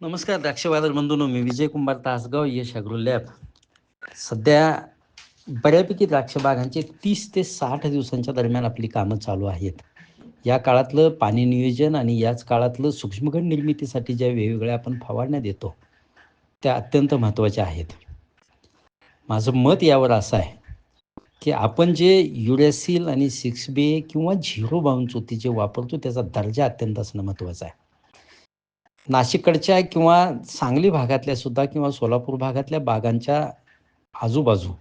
नमस्कार द्राक्षबाजार बंधूंनो मी विजय कुंभार तासगाव यश अग्रो लॅब. सध्या बऱ्यापैकी द्राक्ष बागांचे तीस ते साठ दिवसांच्या दरम्यान आपली कामं चालू आहेत. या काळातलं पाणी नियोजन आणि याच काळातलं सूक्ष्मगण निर्मितीसाठी ज्या वेगवेगळ्या आपण फवारण्या देतो त्या अत्यंत महत्त्वाच्या आहेत. माझं मत यावर असं आहे की आपण जे युरेसिल आणि सिक्स बी किंवा झिरो बाउंड चोती जे वापरतो त्याचा दर्जा अत्यंत असणं महत्त्वाचं आहे. नाशिककडच्या किंवा सांगली भागातल्या सुद्धा किंवा सोलापूर भागातल्या बागांच्या आजूबाजू.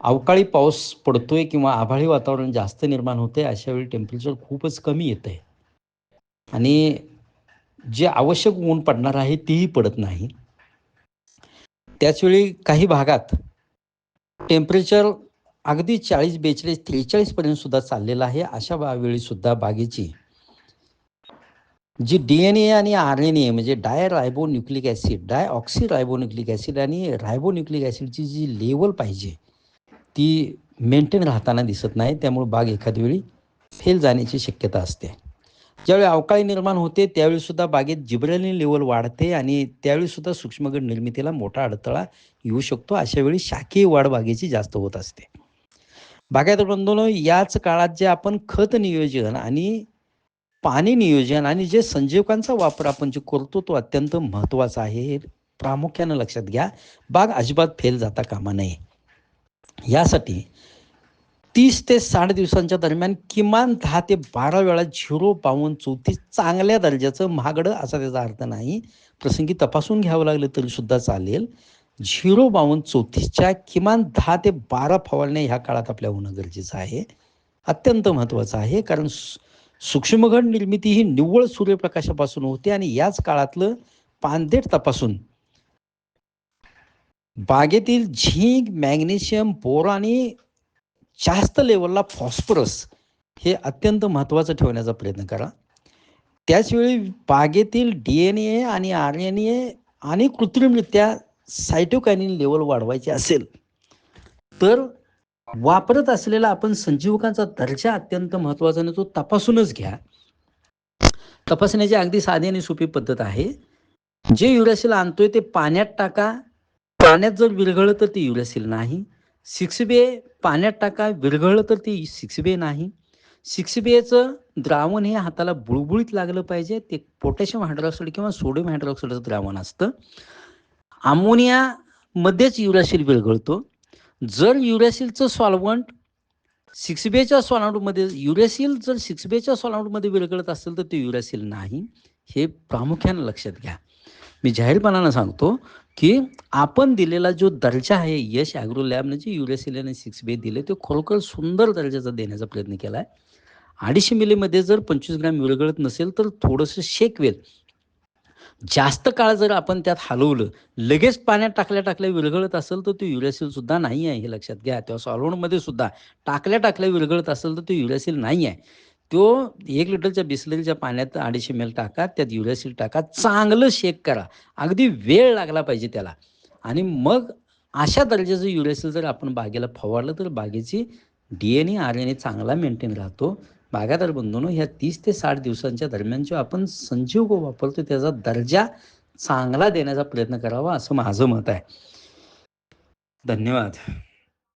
अवकाळी पाऊस पडतोय किंवा आभाळी वातावरण जास्त निर्माण होते अशा वेळी टेम्परेचर खूपच कमी येतं आहे आणि जे आवश्यक ऊन पडणार आहे तीही पडत नाही. त्याचवेळी काही भागात टेम्परेचर अगदी चाळीस बेचाळीस त्रेचाळीसपर्यंत सुद्धा चाललेलं आहे. अशा बा वेळीसुद्धा बागेची म्हणजे जी डी एन ए आणि आर एन ए म्हणजे di ribonucleic acid deoxyribonucleic acid आणि रायबोन्युक्लिक ॲसिडची जी लेवल पाहिजे ती मेंटेन राहताना दिसत नाही. त्यामुळे बाग एखाद्या वेळी फेल जाण्याची शक्यता असते. ज्यावेळी अवकाळी निर्माण होते त्यावेळीसुद्धा बागेत जिब्रेलिन लेवल वाढते आणि त्यावेळीसुद्धा सूक्ष्मगड निर्मितीला मोठा अडथळा येऊ शकतो. अशा वेळी शाखीय वाढ बागेची जास्त होत असते. बागायत बंधून याच काळात जे आपण खत नियोजन आणि पाणी नियोजन आणि जे संजीवकांचा वापर आपण जे करतो तो अत्यंत महत्त्वाचा आहे. हे प्रामुख्यानं लक्षात घ्या. बाग अजिबात फेल जाता कामा नये. यासाठी तीस ते साठ दिवसांच्या दरम्यान किमान दहा ते बारा वेळा झिरो पाऊन चौतीस चांगल्या दर्जाचं महागडं असा त्याचा अर्थ नाही. प्रसंगी तपासून घ्यावं लागलं तरी सुद्धा चालेल. झिरो बावन चौतीसच्या किमान दहा ते बारा फवारण्या ह्या काळात आपल्या होणं गरजेचं आहे. अत्यंत महत्त्वाचं आहे. कारण सूक्ष्मघन निर्मिती ही निव्वळ सूर्यप्रकाशापासून होते आणि याच काळातलं पानदेट तपासून. बागेतील झिंक मॅग्नेशियम बोर आणि जास्त लेवलला फॉस्फरस हे अत्यंत महत्त्वाचं ठेवण्याचा प्रयत्न करा. त्याचवेळी बागेतील डी एन ए आणि आर एन ए आणि कृत्रिमरित्या सायटोकायनिन लेवल वाढवायची असेल तर वापरत असलेला आपण संजीवकांचा दर्जा अत्यंत महत्त्वाचा आणि तो तपासूनच घ्या. तपासण्याची अगदी साधी आणि सोपी पद्धत आहे. जे युरॅसिल आणतोय ते पाण्यात टाका. पाण्यात जर विरघळलं तर ते युरॅसिल नाही. सिक्स बे पाण्यात टाका विरघळलं तर ते सिक्स बे नाही. सिक्स बेचं द्रावण हे हाताला बुळबुळीत लागलं पाहिजे. ते पोटॅशियम हायड्रॉक्साईड किंवा सोडियम हायड्रॉक्साईडचं द्रावण असतं. अमोनियामध्येच युरॅसिल विरघळतो. जर युरॅसिलचं सॉल्वंट सिक्स बेच्या सॉल्वंटमध्ये युरॅसिल जर सिक्स बेच्या सॉल्वंटमध्ये विरघळत असेल तर ते युरॅसिल नाही. हे प्रामुख्यानं लक्षात घ्या. मी जाहीरपणानं सांगतो की आपण दिलेला जो दर्जा आहे यश ॲग्रो लॅबने जे युरेसिल आणि सिक्स बे दिले ते खरोखर सुंदर दर्जाचा देण्याचा प्रयत्न केला आहे अडीचशे मिलीमध्ये जर पंचवीस ग्रॅम विरघळत नसेल तर थोडंसं शेकवेल. जास्त काळ जर आपण त्यात हलवलं लगेच पाण्यात टाकल्या टाकल्या विरघळत असेल तर तो युरेसिल सुद्धा नाही आहे हे लक्षात घ्या. तेव्हा सॉल्वंटमध्ये सुद्धा टाकल्या टाकल्या विरघळत असेल तर तो युरॅसिल नाही आहे. तो एक लिटरच्या बिस्लरीच्या पाण्यात अडीचशे मेल टाका त्यात युरॅसिल टाका चांगलं शेक करा. अगदी वेळ लागला पाहिजे त्याला. आणि मग अशा दर्जाचं युरॅसिल जर आपण बागेला फवारलं तर बागेची D N A R N A चांगला मेंटेन राहतो. बागायतदार बंधूंनो ह्या तीस ते साठ दिवसांच्या दरम्यान जो आपण संजीव वापरतो त्याचा दर्जा चांगला देण्याचा प्रयत्न करावा असं माझं मत आहे. धन्यवाद.